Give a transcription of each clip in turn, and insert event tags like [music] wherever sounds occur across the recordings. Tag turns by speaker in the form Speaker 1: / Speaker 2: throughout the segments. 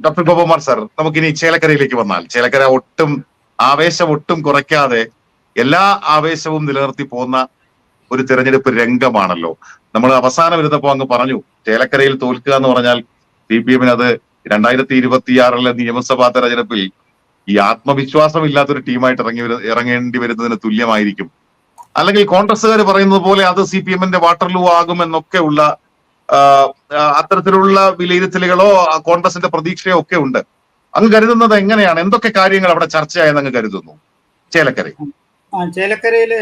Speaker 1: Doctor Gopakumar sir നമുക്കിനി ചേലക്കരയിലേക്ക് വന്നാൽ. ചേലക്കര ഒട്ടും ആവേശം ഒട്ടും കുറയ്ക്കാതെ എല്ലാ ആവേശവും നിലനിർത്തി പോകുന്ന ഒരു തിരഞ്ഞെടുപ്പ് രംഗമാണല്ലോ. നമ്മൾ അവസാനം ഇരുന്നപ്പോ അങ്ങ് പറഞ്ഞു ചേലക്കരയിൽ തോൽക്കുക എന്ന് പറഞ്ഞാൽ സി പി എമ്മിന് അത് രണ്ടായിരത്തി ഇരുപത്തിയാറിലെ നിയമസഭാ തെരഞ്ഞെടുപ്പിൽ ഈ ആത്മവിശ്വാസം ഇല്ലാത്തൊരു ടീമായിട്ട് ഇറങ്ങി ഇറങ്ങേണ്ടി വരുന്നതിന് തുല്യമായിരിക്കും. അല്ലെങ്കിൽ കോൺഗ്രസ്സുകാർ പറയുന്നത് പോലെ അത് സി പി എമ്മിന്റെ വാട്ടർലൂ ആകുമെന്നൊക്കെ ഉള്ള ആ, ആ, അത്തരത്തിലുള്ള വിലയിരുത്തലുകളോ കോൺഗ്രസിന്റെ പ്രതീക്ഷയോ ഒക്കെ ഉണ്ട്. അങ്ങ് കരുതുന്നത് എങ്ങനെയാണ്? എന്തൊക്കെ കാര്യങ്ങൾ അവിടെ ചർച്ചയായെന്ന് അങ്ങ് കരുതുന്നു?
Speaker 2: ചേലക്കരയിൽ. ചേലക്കരയിൽ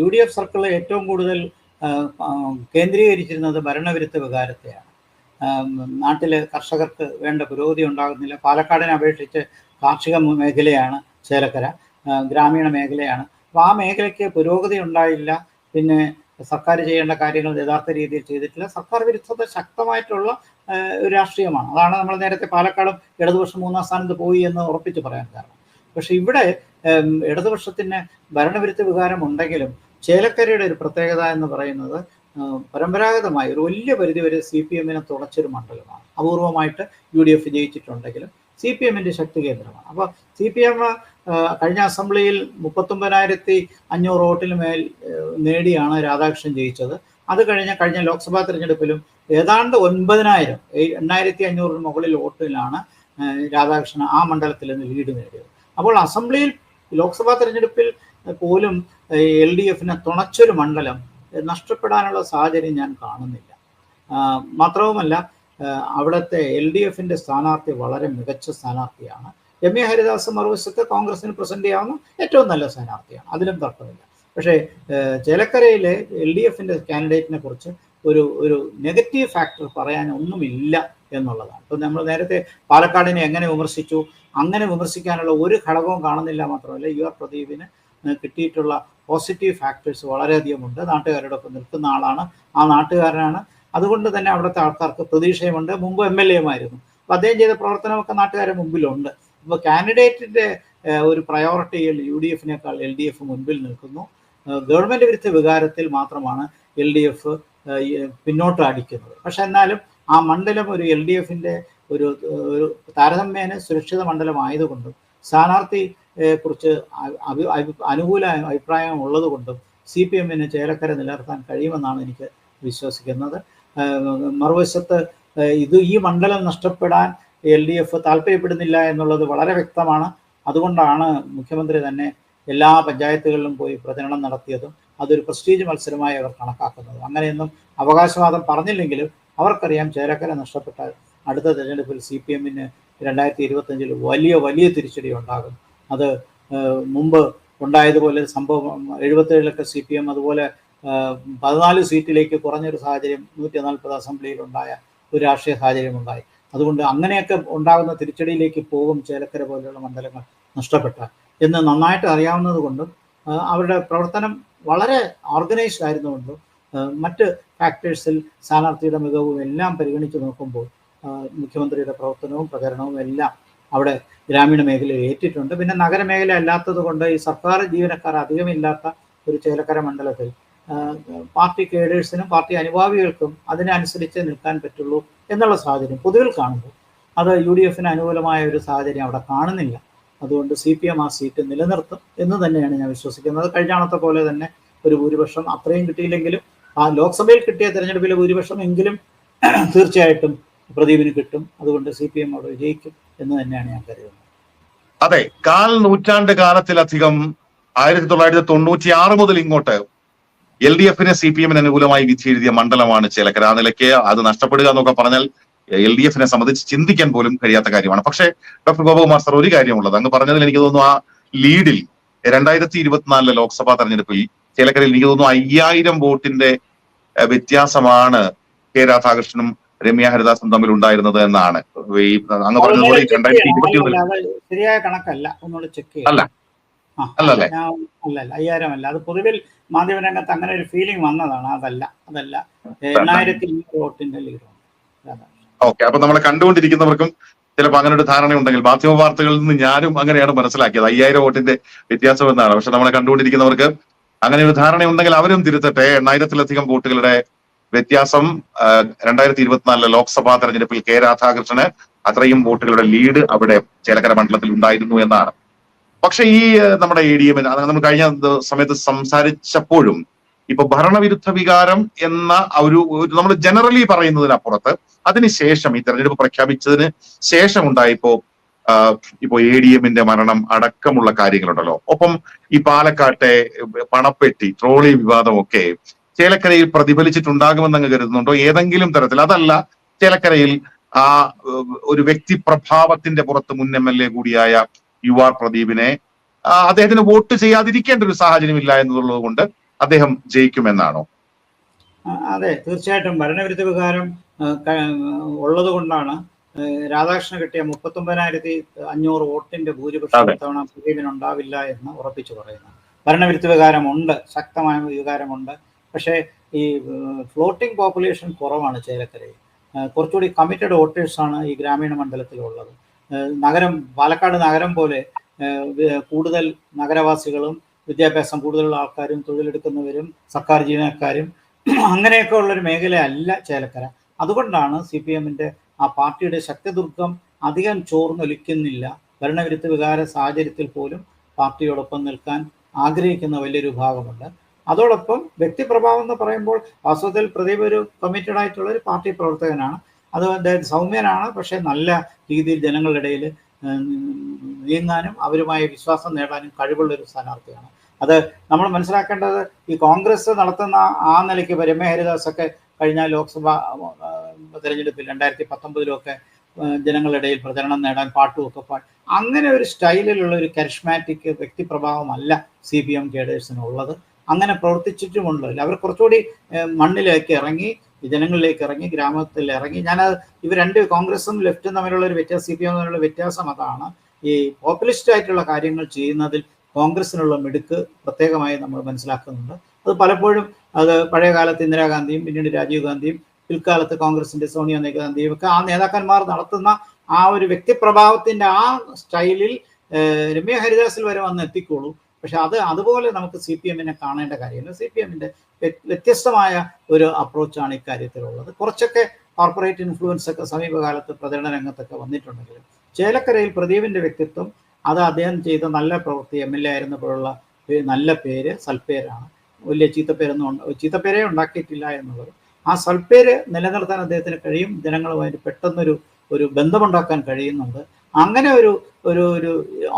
Speaker 2: യു ഡി എഫ് സർക്കിൾ ഏറ്റവും കൂടുതൽ കേന്ദ്രീകരിച്ചിരുന്നത് ഭരണവിരുദ്ധ വികാരത്തെയാണ്. നാട്ടിൽ കർഷകർക്ക് വേണ്ട പുരോഗതി ഉണ്ടാകുന്നില്ല. പാലക്കാടിനെ അപേക്ഷിച്ച് കാർഷിക മേഖലയാണ് ചേലക്കര. ഗ്രാമീണ മേഖലയാണ്. അപ്പോൾ ആ മേഖലയ്ക്ക് പുരോഗതി ഉണ്ടായില്ല. പിന്നെ സർക്കാർ ചെയ്യേണ്ട കാര്യങ്ങൾ യഥാർത്ഥ രീതിയിൽ ചെയ്തിട്ടില്ല. സർക്കാർ വിരുദ്ധത ശക്തമായിട്ടുള്ള ഒരു രാഷ്ട്രീയമാണ്. അതാണ് നമ്മൾ നേരത്തെ പാലക്കാടും ഇടതുപക്ഷം മൂന്നാം സ്ഥാനത്ത് പോയി എന്ന് ഉറപ്പിച്ച് പറയാൻ കാരണം. പക്ഷെ ഇവിടെ ഇടതുപക്ഷത്തിന് ഭരണവിരുദ്ധ വികാരം ഉണ്ടെങ്കിലും ചേലക്കരയുടെ ഒരു പ്രത്യേകത എന്ന് പറയുന്നത് പരമ്പരാഗതമായി ഒരു വലിയ പരിധിവരെ സി പി എമ്മിനെ തുളച്ചൊരു മണ്ഡലമാണ്. അപൂർവമായിട്ട് യു ഡി എഫ് ജയിച്ചിട്ടുണ്ടെങ്കിലും സി പി എമ്മിന്റെ ശക്തി കേന്ദ്രമാണ്. അപ്പോൾ സി പി എം കഴിഞ്ഞ അസംബ്ലിയിൽ മുപ്പത്തൊമ്പതിനായിരത്തി അഞ്ഞൂറ് വോട്ടിന് മേൽ നേടിയാണ് രാധാകൃഷ്ണൻ ജയിച്ചത്. അത് കഴിഞ്ഞ കഴിഞ്ഞ ലോക്സഭാ തെരഞ്ഞെടുപ്പിലും ഏതാണ്ട് ഒൻപതിനായിരം എണ്ണായിരത്തി അഞ്ഞൂറിന് മുകളിൽ വോട്ടിലാണ് രാധാകൃഷ്ണൻ ആ മണ്ഡലത്തിൽ നിന്ന് ലീഡ് നേടിയത്. അപ്പോൾ അസംബ്ലിയിൽ ലോക്സഭാ തെരഞ്ഞെടുപ്പിൽ പോലും എൽ ഡി എഫിനെ തുണച്ചൊരു മണ്ഡലം നഷ്ടപ്പെടാനുള്ള സാഹചര്യം ഞാൻ കാണുന്നില്ല. മാത്രവുമല്ല അവിടുത്തെ എൽ ഡി എഫിന്റെ സ്ഥാനാർത്ഥി വളരെ മികച്ച സ്ഥാനാർത്ഥിയാണ്. രമ്യ ഹരിദാസ് മറുവശത്ത് കോൺഗ്രസിന് പ്രസന്റ് ചെയ്യാവുന്ന ഏറ്റവും നല്ല സ്ഥാനാർത്ഥിയാണ്. അതിലും തർക്കമില്ല. പക്ഷേ ചേലക്കരയിലെ എൽ ഡി എഫിന്റെ കാൻഡിഡേറ്റിനെ കുറിച്ച് ഒരു ഒരു നെഗറ്റീവ് ഫാക്ടർ പറയാൻ ഒന്നുമില്ല എന്നുള്ളതാണ്. ഇപ്പം നമ്മൾ നേരത്തെ പാലക്കാടിനെ എങ്ങനെ വിമർശിച്ചു അങ്ങനെ വിമർശിക്കാനുള്ള ഒരു ഘടകവും കാണുന്നില്ല മാത്രമല്ല യു ആർ പ്രദീപിന് കിട്ടിയിട്ടുള്ള പോസിറ്റീവ് ഫാക്ടേഴ്സ് വളരെയധികം ഉണ്ട്. നാട്ടുകാരോടൊപ്പം നിൽക്കുന്ന ആളാണ്. ആ നാട്ടുകാരനാണ്. അതുകൊണ്ട് തന്നെ അവിടുത്തെ ആൾക്കാർക്ക് പ്രതീക്ഷയുമുണ്ട്. മുമ്പ് എം എൽ എമായിരുന്നു അപ്പോൾ അദ്ദേഹം ചെയ്ത പ്രവർത്തനമൊക്കെ നാട്ടുകാരുടെ മുമ്പിലുണ്ട്. അപ്പോൾ കാൻഡിഡേറ്റിന്റെ ഒരു പ്രയോറിറ്റിയിൽ യു ഡി എഫിനേക്കാൾ എൽ ഡി എഫ് മുൻപിൽ നിൽക്കുന്നു. ഗവൺമെന്റ് വിരുദ്ധ വികാരത്തിൽ മാത്രമാണ് എൽ ഡി എഫ് പിന്നോട്ട് അടിക്കുന്നത് പക്ഷെ എന്നാലും ആ മണ്ഡലം ഒരു എൽ ഡി എഫിന്റെ ഒരു ഒരു താരതമ്യേന സുരക്ഷിത മണ്ഡലമായതുകൊണ്ടും സ്ഥാനാർത്ഥി കുറിച്ച് അനുകൂല അഭിപ്രായം ഉള്ളതുകൊണ്ടും സി പി എമ്മിന് ചേലക്കര നിലനിർത്താൻ കഴിയുമെന്നാണ് എനിക്ക് വിശ്വസിക്കുന്നത്. മറുവശത്ത് ഇത് ഈ മണ്ഡലം നഷ്ടപ്പെടാൻ എൽ ഡി എഫ് താല്പര്യപ്പെടുന്നില്ല എന്നുള്ളത് വളരെ വ്യക്തമാണ്. അതുകൊണ്ടാണ് മുഖ്യമന്ത്രി തന്നെ എല്ലാ പഞ്ചായത്തുകളിലും പോയി പ്രചരണം നടത്തിയതും അതൊരു പ്രസ്റ്റീജ് മത്സരമായി അവർ കണക്കാക്കുന്നത്. അങ്ങനെയൊന്നും അവകാശവാദം പറഞ്ഞില്ലെങ്കിലും അവർക്കറിയാം ചേരക്കര നഷ്ടപ്പെട്ടാൽ അടുത്ത തെരഞ്ഞെടുപ്പിൽ സി പി എമ്മിന് രണ്ടായിരത്തി ഇരുപത്തഞ്ചിൽ വലിയ വലിയ തിരിച്ചടി ഉണ്ടാകും. അത് മുമ്പ് ഉണ്ടായതുപോലെ സംഭവം എഴുപത്തേഴിലൊക്കെ സി പി എം അതുപോലെ പതിനാല് സീറ്റിലേക്ക് കുറഞ്ഞൊരു സാഹചര്യം നൂറ്റി നാൽപ്പത് അസംബ്ലിയിൽ ഉണ്ടായ ഒരു രാഷ്ട്രീയ സാഹചര്യം ഉണ്ടായി അതുകൊണ്ട് അങ്ങനെയൊക്കെ ഉണ്ടാകുന്ന തിരിച്ചടിയിലേക്ക് പോകും ചേലക്കര പോലെയുള്ള മണ്ഡലങ്ങൾ നഷ്ടപ്പെട്ടാൽ എന്ന് നന്നായിട്ട് അറിയാവുന്നത് കൊണ്ടും അവരുടെ പ്രവർത്തനം വളരെ ഓർഗനൈസ്ഡ് ആയിരുന്നുകൊണ്ടും മറ്റ് ഫാക്ടേഴ്സിൽ സ്ഥാനാർത്ഥിയുടെ മികവും എല്ലാം പരിഗണിച്ച് നോക്കുമ്പോൾ മുഖ്യമന്ത്രിയുടെ പ്രവർത്തനവും പ്രചരണവും എല്ലാം അവിടെ ഗ്രാമീണ മേഖലയിൽ ഏറ്റിട്ടുണ്ട്. പിന്നെ നഗരമേഖല അല്ലാത്തത് കൊണ്ട് ഈ സർക്കാർ ജീവനക്കാർ അധികമില്ലാത്ത ഒരു ചേലക്കര മണ്ഡലത്തിൽ പാർട്ടി കേഡേഴ്സിനും പാർട്ടി അനുഭാവികൾക്കും അതിനനുസരിച്ച് നിൽക്കാൻ പറ്റുള്ളൂ എന്നുള്ള സാഹചര്യം പൊതുവിൽ കാണുമ്പോൾ അത് യു ഡി എഫിന് അനുകൂലമായ ഒരു സാഹചര്യം അവിടെ കാണുന്നില്ല. അതുകൊണ്ട് സി പി എം ആ സീറ്റ് നിലനിർത്തും എന്ന് തന്നെയാണ് ഞാൻ വിശ്വസിക്കുന്നത്. കഴിഞ്ഞാണത്തെ പോലെ തന്നെ ഒരു ഭൂരിപക്ഷം അത്രയും കിട്ടിയില്ലെങ്കിലും ആ ലോക്സഭയിൽ കിട്ടിയ തെരഞ്ഞെടുപ്പിലെ ഭൂരിപക്ഷം എങ്കിലും [clears throat] തീർച്ചയായിട്ടും പ്രദീപിന് കിട്ടും. അതുകൊണ്ട് സി പി എം അവിടെ വിജയിക്കും എന്ന് തന്നെയാണ് ഞാൻ കരുതുന്നത്.
Speaker 1: അതെ കാൽ നൂറ്റാണ്ട് കാലത്തിലധികം ആയിരത്തി തൊള്ളായിരത്തി തൊണ്ണൂറ്റി ആറ് മുതൽ ഇങ്ങോട്ട് എൽ ഡി എഫിന് സി പി എമ്മിന് അനുകൂലമായി വിധി എഴുതിയ മണ്ഡലമാണ് ചേലക്കര. ആ നിലയ്ക്ക് അത് നഷ്ടപ്പെടുക എന്നൊക്കെ പറഞ്ഞാൽ എൽ ഡി എഫിനെ സംബന്ധിച്ച് ചിന്തിക്കാൻ പോലും കഴിയാത്ത കാര്യമാണ്. പക്ഷേ ഡോക്ടർ ഗോപകുമാർ സർ ഒരു കാര്യമുള്ളത്. അങ്ങ് പറഞ്ഞതിൽ എനിക്ക് തോന്നുന്നു ആ ലീഡിൽ രണ്ടായിരത്തി ഇരുപത്തിനാലിലെ ലോക്സഭാ തെരഞ്ഞെടുപ്പിൽ ചേലക്കരയിൽ എനിക്ക് തോന്നുന്നു അയ്യായിരം വോട്ടിന്റെ വ്യത്യാസമാണ് കെ രാധാകൃഷ്ണനും രമ്യ ഹരിദാസും തമ്മിൽ ഉണ്ടായിരുന്നത് എന്നാണ്. ഈ അങ്ങ് പറഞ്ഞതുപോലെ രണ്ടായിരത്തി ഇരുപത്തി
Speaker 2: ശരിയായ കണക്കല്ല. ഒന്നുകൂടെ ചെക്ക്?
Speaker 1: അല്ല.
Speaker 2: അല്ല അയ്യായിരം അല്ല. അത് പൊതുവിൽ മാധ്യമരംഗത്ത് അങ്ങനെ ഒരു ഫീലിംഗ് വന്നതാണ്. അതല്ല അതല്ല. എണ്ണായിരത്തി അഞ്ഞൂറ് വോട്ടിന്റെ ലീഡാണ്
Speaker 1: ഓക്കെ അപ്പൊ നമ്മളെ കണ്ടുകൊണ്ടിരിക്കുന്നവർക്കും ചിലപ്പോൾ അങ്ങനെ ഒരു ധാരണ ഉണ്ടെങ്കിൽ മാധ്യമ വാർത്തകളിൽ നിന്ന് ഞാനും അങ്ങനെയാണ് മനസ്സിലാക്കിയത്. അയ്യായിരം വോട്ടിന്റെ വ്യത്യാസം എന്നാണ്. പക്ഷെ നമ്മളെ കണ്ടുകൊണ്ടിരിക്കുന്നവർക്ക് അങ്ങനെ ഒരു ധാരണ ഉണ്ടെങ്കിൽ അവരും തിരുത്തട്ടെ. എണ്ണായിരത്തിലധികം വോട്ടുകളുടെ വ്യത്യാസം രണ്ടായിരത്തി ഇരുപത്തിനാലിലെ ലോക്സഭാ തെരഞ്ഞെടുപ്പിൽ കെ രാധാകൃഷ്ണന് അത്രയും വോട്ടുകളുടെ ലീഡ് അവിടെ ചേലക്കര മണ്ഡലത്തിൽ ഉണ്ടായിരുന്നു എന്നാണ്. പക്ഷെ ഈ നമ്മുടെ എ ഡി എമ്മിന് നമ്മൾ കഴിഞ്ഞ സമയത്ത് സംസാരിച്ചപ്പോഴും ഇപ്പൊ ഭരണവിരുദ്ധ വികാരം എന്ന ഒരു നമ്മൾ ജനറലി പറയുന്നതിനപ്പുറത്ത് അതിനുശേഷം ഈ തെരഞ്ഞെടുപ്പ് പ്രഖ്യാപിച്ചതിന് ശേഷം ഉണ്ടായിപ്പോ ഇപ്പോ എ ഡി എമ്മിന്റെ മരണം അടക്കമുള്ള കാര്യങ്ങളുണ്ടല്ലോ. ഒപ്പം ഈ പാലക്കാട്ടെ പണപ്പെട്ടി ട്രോളി വിവാദമൊക്കെ ചേലക്കരയിൽ പ്രതിഫലിച്ചിട്ടുണ്ടാകുമെന്ന് അങ്ങ് കരുതുന്നുണ്ടോ? ഏതെങ്കിലും തരത്തിൽ. അതല്ല ചേലക്കരയിൽ ആ ഒരു വ്യക്തി പ്രഭാവത്തിന്റെ പുറത്ത് മുൻ എം എൽ എ കൂടിയായ യു ആർ പ്രദീപിനെ അദ്ദേഹത്തിന് വോട്ട് ചെയ്യാതിരിക്കേണ്ട ഒരു സാഹചര്യമില്ല എന്നുള്ളത് കൊണ്ട് അദ്ദേഹം ജയിക്കുമെന്നാണോ?
Speaker 2: അതെ തീർച്ചയായിട്ടും ഭരണവിരുദ്ധ വികാരം ഉള്ളത് കൊണ്ടാണ് രാധാകൃഷ്ണൻ കിട്ടിയ മുപ്പത്തൊമ്പതിനായിരത്തി അഞ്ഞൂറ് വോട്ടിന്റെ ഭൂരിപക്ഷം
Speaker 1: തവണ
Speaker 2: ഇത്തവണ പ്രദീപിന് ഉണ്ടാവില്ല എന്ന് ഉറപ്പിച്ചു പറയുന്നു. ഭരണവിരുദ്ധ വികാരമുണ്ട് ശക്തമായ വികാരമുണ്ട്. പക്ഷേ ഈ ഫ്ലോട്ടിംഗ് പോപ്പുലേഷൻ കുറവാണ് ചേലക്കരയിൽ. കുറച്ചുകൂടി കമ്മിറ്റഡ് വോട്ടേഴ്സാണ് ഈ ഗ്രാമീണ മണ്ഡലത്തിലുള്ളത്. നഗരം പാലക്കാട് നഗരം പോലെ കൂടുതൽ നഗരവാസികളും വിദ്യാഭ്യാസം കൂടുതലുള്ള ആൾക്കാരും തൊഴിലെടുക്കുന്നവരും സർക്കാർ ജീവനക്കാരും അങ്ങനെയൊക്കെ ഉള്ളൊരു മേഖലയല്ല ചേലക്കര. അതുകൊണ്ടാണ് സി പി എമ്മിന്റെ ആ പാർട്ടിയുടെ ശക്തിദുർഗം അധികം ചോർന്നൊലിക്കുന്നില്ല. ഭരണവിരുദ്ധ വികാര സാഹചര്യത്തിൽ പോലും പാർട്ടിയോടൊപ്പം നിൽക്കാൻ ആഗ്രഹിക്കുന്ന വലിയൊരു ഭാഗമുണ്ട് അതോടൊപ്പം വ്യക്തിപ്രഭാവം എന്ന് പറയുമ്പോൾ വാസ്തവത്തിൽ പ്രദീപ് ഒരു കമ്മിറ്റഡ് ആയിട്ടുള്ള ഒരു പാർട്ടി പ്രവർത്തകനാണ്. അത് അദ്ദേഹം സൗമ്യനാണ്. പക്ഷേ നല്ല രീതിയിൽ ജനങ്ങളുടെ ഇടയിൽ നീങ്ങാനും അവരുമായി വിശ്വാസം നേടാനും കഴിവുള്ള ഒരു സ്ഥാനാർത്ഥിയാണ്. അത് നമ്മൾ മനസ്സിലാക്കേണ്ടത് ഈ കോൺഗ്രസ് നടത്തുന്ന ആ നിലയ്ക്ക് ഇപ്പൊ ഹരിദാസൊക്കെ ഒക്കെ കഴിഞ്ഞ ലോക്സഭ തെരഞ്ഞെടുപ്പിൽ രണ്ടായിരത്തി പത്തൊമ്പതിലൊക്കെ ജനങ്ങളുടെ ഇടയിൽ പ്രചരണം നേടാൻ പാട്ടുമൊക്കെ പാടി അങ്ങനെ ഒരു സ്റ്റൈലിലുള്ള ഒരു കരിഷ്മാറ്റിക് വ്യക്തിപ്രഭാവമല്ല സി പി എം കേഡേഴ്സിനുള്ളത്. അങ്ങനെ പ്രവർത്തിച്ചിട്ടുമുണ്ടല്ലോ അവർ കുറച്ചുകൂടി മണ്ണിലേക്ക് ഇറങ്ങി ജനങ്ങളിലേക്ക് ഇറങ്ങി ഗ്രാമത്തിൽ ഇറങ്ങി. ഞാൻ ഇവർ രണ്ട് കോൺഗ്രസും ലെഫ്റ്റും തമ്മിലുള്ള ഒരു വ്യത്യാസം സി പി എം തമ്മിലുള്ള വ്യത്യാസം അതാണ്. ഈ പോപ്പുലിസ്റ്റ് ആയിട്ടുള്ള കാര്യങ്ങൾ ചെയ്യുന്നതിൽ കോൺഗ്രസിനുള്ള മിടുക്ക് പ്രത്യേകമായി നമ്മൾ മനസ്സിലാക്കുന്നുണ്ട്. അത് പലപ്പോഴും അത് പഴയ കാലത്ത് ഇന്ദിരാഗാന്ധിയും പിന്നീട് രാജീവ് ഗാന്ധിയും പിൽക്കാലത്ത് കോൺഗ്രസിന്റെ സോണിയ ഗാന്ധിയും ഒക്കെ ആ നേതാക്കന്മാർ നടത്തുന്ന ആ ഒരു വ്യക്തിപ്രഭാവത്തിന്റെ ആ സ്റ്റൈലിൽ രമ്യ ഹരിദാസിൽ വരെ വന്ന് എത്തിക്കോളൂ. പക്ഷെ അത് അതുപോലെ നമുക്ക് സി പി എമ്മിനെ കാണേണ്ട കാര്യമില്ല. സി പി എമ്മിന്റെ വ്യത്യസ്തമായ ഒരു അപ്രോച്ചാണ് ഇക്കാര്യത്തിലുള്ളത്. കുറച്ചൊക്കെ കോർപ്പറേറ്റ് ഇൻഫ്ലുവൻസ് ഒക്കെ സമീപകാലത്ത് പ്രചരണ രംഗത്തൊക്കെ വന്നിട്ടുണ്ടെങ്കിലും ചേലക്കരയിൽ പ്രദീപിന്റെ വ്യക്തിത്വം അത് അദ്ദേഹം ചെയ്ത നല്ല പ്രവൃത്തി എം എൽ എ ആയിരുന്നപ്പോഴുള്ള നല്ല പേര് സൽപ്പേരാണ് വലിയ ചീത്തപ്പേരൊന്നും ചീത്തപ്പേരേ ഉണ്ടാക്കിയിട്ടില്ല എന്നുള്ളത്. ആ സൽപ്പേര് നിലനിർത്താൻ അദ്ദേഹത്തിന് കഴിയും. ജനങ്ങളുമായിട്ട് പെട്ടെന്നൊരു ഒരു ബന്ധമുണ്ടാക്കാൻ കഴിയുന്നുണ്ട്. അങ്ങനെ ഒരു ഒരു ഒരു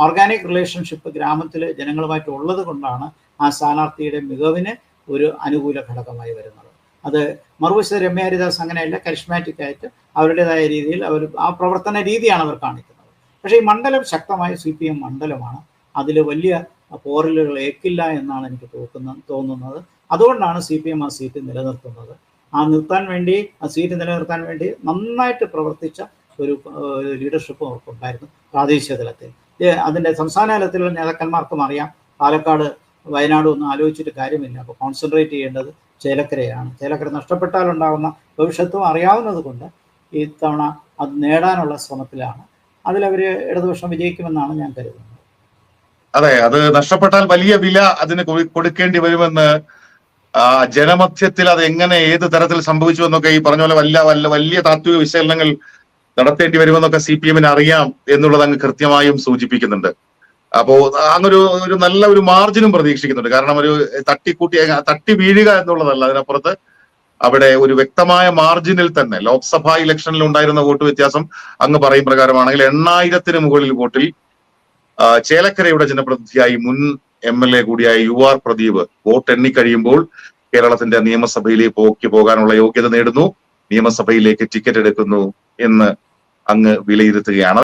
Speaker 2: ഓർഗാനിക് റിലേഷൻഷിപ്പ് ഗ്രാമത്തിൽ ജനങ്ങളുമായിട്ട് ഉള്ളത് കൊണ്ടാണ് ആ സ്ഥാനാർത്ഥിയുടെ മികവിന് ഒരു അനുകൂല ഘടകമായി വരുന്നത്. അത് മറുവശത്ത് രമ്യ ഹരിദാസ് അങ്ങനെയല്ല കരിഷ്മാറ്റിക് ആയിട്ട് അവരുടേതായ രീതിയിൽ അവർ ആ പ്രവർത്തന രീതിയാണ് അവർ കാണിക്കുന്നത്. പക്ഷേ ഈ മണ്ഡലം ശക്തമായ സി പി എം മണ്ഡലമാണ്. അതിൽ വലിയ പോറലുകൾ ഏക്കില്ല എന്നാണ് എനിക്ക് തോക്കുന്ന തോന്നുന്നത്. അതുകൊണ്ടാണ് സി പി എം ആ സീറ്റ് നിലനിർത്തുന്നത്. ആ നിർത്താൻ വേണ്ടി ആ സീറ്റ് നിലനിർത്താൻ വേണ്ടി നന്നായിട്ട് പ്രവർത്തിച്ച ഒരു ലീഡർഷിപ്പും അവർക്കുണ്ടായിരുന്നു പ്രാദേശിക തലത്തിൽ. അതിന്റെ സംസ്ഥാന തലത്തിലുള്ള നേതാക്കന്മാർക്കും അറിയാം. പാലക്കാട് വയനാട് ഒന്നും ആലോചിച്ചിട്ട് കാര്യമില്ല. അപ്പോൾ കോൺസെൻട്രേറ്റ് ചെയ്യേണ്ടത് ചേലക്കരയാണ്. ചേലക്കര നഷ്ടപ്പെട്ടാൽ ഉണ്ടാകുന്ന ഭവിഷ്യത്തും അറിയാവുന്നത് കൊണ്ട് ഈ തവണ അത് നേടാനുള്ള ശ്രമത്തിലാണ്. അതിലവർ ഇടതുപക്ഷം വിജയിക്കുമെന്നാണ് ഞാൻ കരുതുന്നത്.
Speaker 1: അതെ അത് നഷ്ടപ്പെട്ടാൽ വലിയ വില അതിന് കൊടുക്കേണ്ടി വരുമെന്ന് ജനമധ്യത്തിൽ അത് എങ്ങനെ ഏത് തരത്തിൽ സംഭവിച്ചു എന്നൊക്കെ ഈ പറഞ്ഞ പോലെ വല്ല വല്ല വലിയ താത്വിക വിശകലനങ്ങൾ നടത്തേണ്ടി വരുമെന്നൊക്കെ സി പി എമ്മിന് അറിയാം എന്നുള്ളത് അങ്ങ് കൃത്യമായും സൂചിപ്പിക്കുന്നുണ്ട്. അപ്പോ അങ്ങൊരു ഒരു നല്ല ഒരു മാർജിനും പ്രതീക്ഷിക്കുന്നുണ്ട്. കാരണം ഒരു തട്ടിക്കൂട്ടി തട്ടി വീഴുക എന്നുള്ളതല്ല. അതിനപ്പുറത്ത് അവിടെ ഒരു വ്യക്തമായ മാർജിനിൽ തന്നെ ലോക്സഭാ ഇലക്ഷനിൽ ഉണ്ടായിരുന്ന വോട്ട് വ്യത്യാസം അങ്ങ് പറയും പ്രകാരമാണെങ്കിൽ എണ്ണായിരത്തിന് മുകളിൽ വോട്ടിൽ ചേലക്കരയുടെ ജനപ്രതിനിധിയായി മുൻ എം എൽ എ കൂടിയായ യു ആർ പ്രദീപ് വോട്ട് എണ്ണിക്കഴിയുമ്പോൾ കേരളത്തിന്റെ നിയമസഭയിലേക്ക് പോക്കി പോകാനുള്ള യോഗ്യത നേടുന്നു. നിയമസഭയിലേക്ക് ടിക്കറ്റ് എടുക്കുന്നു എന്ന് അങ്ങ് വിലയിരുത്തുകയാണ്.